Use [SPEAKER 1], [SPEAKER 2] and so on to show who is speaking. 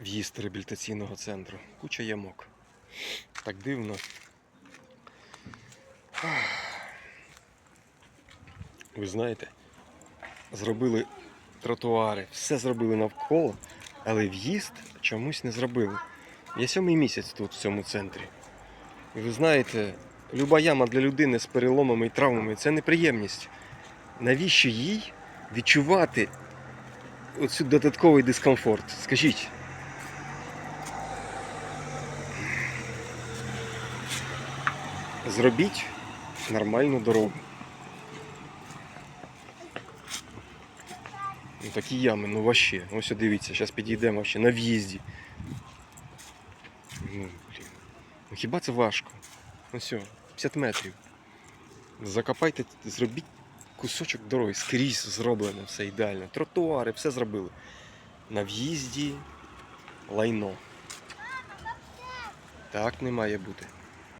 [SPEAKER 1] в'їзд реабілітаційного центру. Куча ямок. Так дивно. Ви знаєте, зробили тротуари, все зробили навколо, але в'їзд чомусь не зробили. Я сьомий місяць тут, в цьому центрі. І ви знаєте, люба яма для людини з переломами і травмами це неприємність. Навіщо їй відчувати оцю додатковий дискомфорт? Скажіть. Зробіть нормальну дорогу. Ну, такі ями, ну вообще. Ось дивіться, зараз підійдемо вообще на в'їзді. Ну. Ну хіба це важко? Ну все, 50 метрів. Закопайте, зробіть кусочок дороги, скрізь зроблено, все ідеально. Тротуари, все зробили. На в'їзді лайно. Так не має бути.